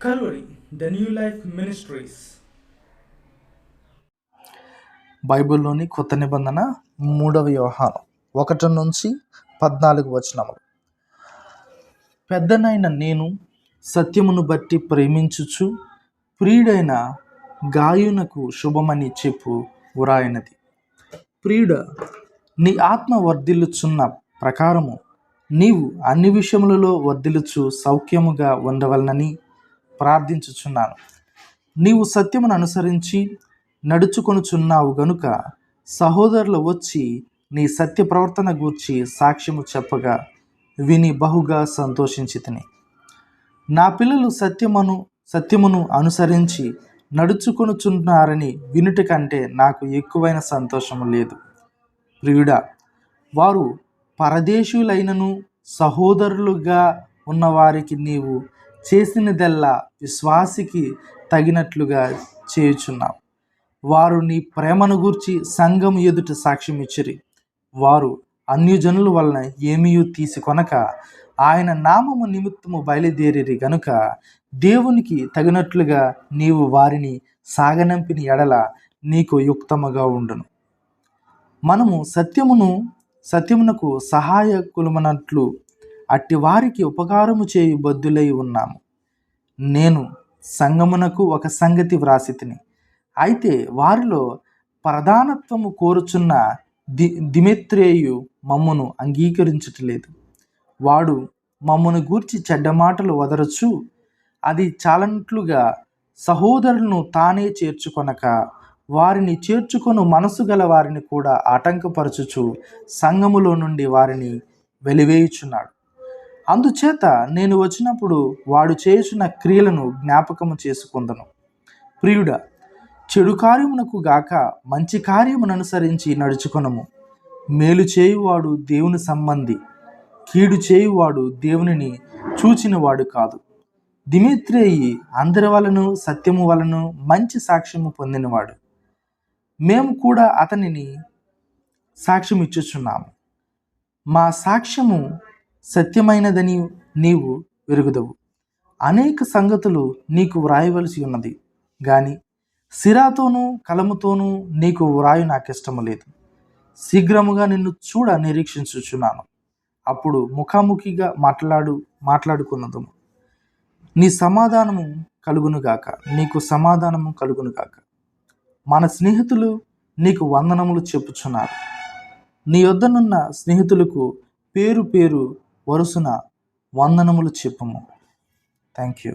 Calvary, the New Life Ministries. బైబిల్లోని కొత్త నిబంధన మూడవ వ్యవహారం ఒకటి నుంచి పద్నాలుగు వచనములు పెద్దనైన నేను సత్యమును బట్టి ప్రేమించుచు ప్రియుడైన గాయునకు శుభమని చెప్పు వ్రాయినది ప్రియుడ నీ ఆత్మ వర్ధిల్లుచున్న ప్రకారము నీవు అన్ని విషయములలో వర్ధిల్లుచు సౌఖ్యముగా ఉండవలనని ప్రార్థించుచున్నాను. నీవు సత్యమును అనుసరించి నడుచుకొనుచున్నావు గనుక సహోదరులు వచ్చి నీ సత్య ప్రవర్తన గూర్చి సాక్ష్యము చెప్పగా విని బహుగా సంతోషించి నా పిల్లలు సత్యమును సత్యమును అనుసరించి నడుచుకొనుచున్నారని వినుట కంటే నాకు ఎక్కువైన సంతోషము లేదు. ప్రియుడా వారు పరదేశులైనను సహోదరులుగా ఉన్నవారికి నీవు చేసినదల్లా విశ్వాసికి తగినట్లుగా చేయుచున్నావు వారు నీ ప్రేమను గూర్చి సంఘం ఎదుట సాక్ష్యం ఇచ్చిరి. వారు అన్యజనుల వలన ఏమీయూ తీసుకొనక ఆయన నామము నిమిత్తము బయలుదేరి గనుక దేవునికి తగినట్లుగా నీవు వారిని సాగనంపిన ఎడల నీకు యుక్తముగా ఉండును. మనము సత్యమును సత్యమునకు సహాయకులమనట్లు అట్టి వారికి ఉపకారము చేయు బద్దులై ఉన్నాము. నేను సంగమునకు ఒక సంగతి వ్రాసి తిని అయితే వారిలో ప్రధానత్వము కోరుచున్న ది దిమిత్రేయు మమ్మను అంగీకరించట్లేదు. వాడు మమ్మను గూర్చి చెడ్డ మాటలు వదరచు అది చాలనట్లుగా సహోదరులను తానే చేర్చుకొనక వారిని చేర్చుకొను మనసు గల వారిని కూడా ఆటంకపరచుచు సంఘములో నుండి వారిని వెలివేయుచున్నాడు. అందుచేత నేను వచ్చినప్పుడు వాడు చేయుచున్న క్రియలను జ్ఞాపకము చేసుకుందను. ప్రియుడ చెడు కార్యమునకు గాక మంచి కార్యమును అనుసరించి నడుచుకొనము. మేలు చేయువాడు దేవుని సంబంధి కీడు చేయువాడు దేవునిని చూచినవాడు కాదు. దిమిత్రేయి అందరి వలను సత్యము వలను మంచి సాక్ష్యము పొందినవాడు. మేము కూడా అతనిని సాక్ష్యం ఇచ్చుచున్నాము మా సాక్ష్యము సత్యమైనదని నీవు వెరుగుదవు అనేక సంగతులు నీకు వ్రాయవలసి ఉన్నది. కానీ సిరాతోనూ కలముతోనూ నీకు వ్రాయు నాకు ఇష్టము లేదు. శీఘ్రముగా నిన్ను చూడ నిరీక్షించుచున్నాను. అప్పుడు ముఖాముఖిగా మాట్లాడు మాట్లాడుకున్నదము. నీ సమాధానము కలుగునుగాక నీకు సమాధానము కలుగునుగాక మన స్నేహితులు నీకు వందనములు చెప్పుచున్నారు. నీ వద్దనున్న స్నేహితులకు పేరు పేరు వరుసన వందనములు చెప్పుము. Thank you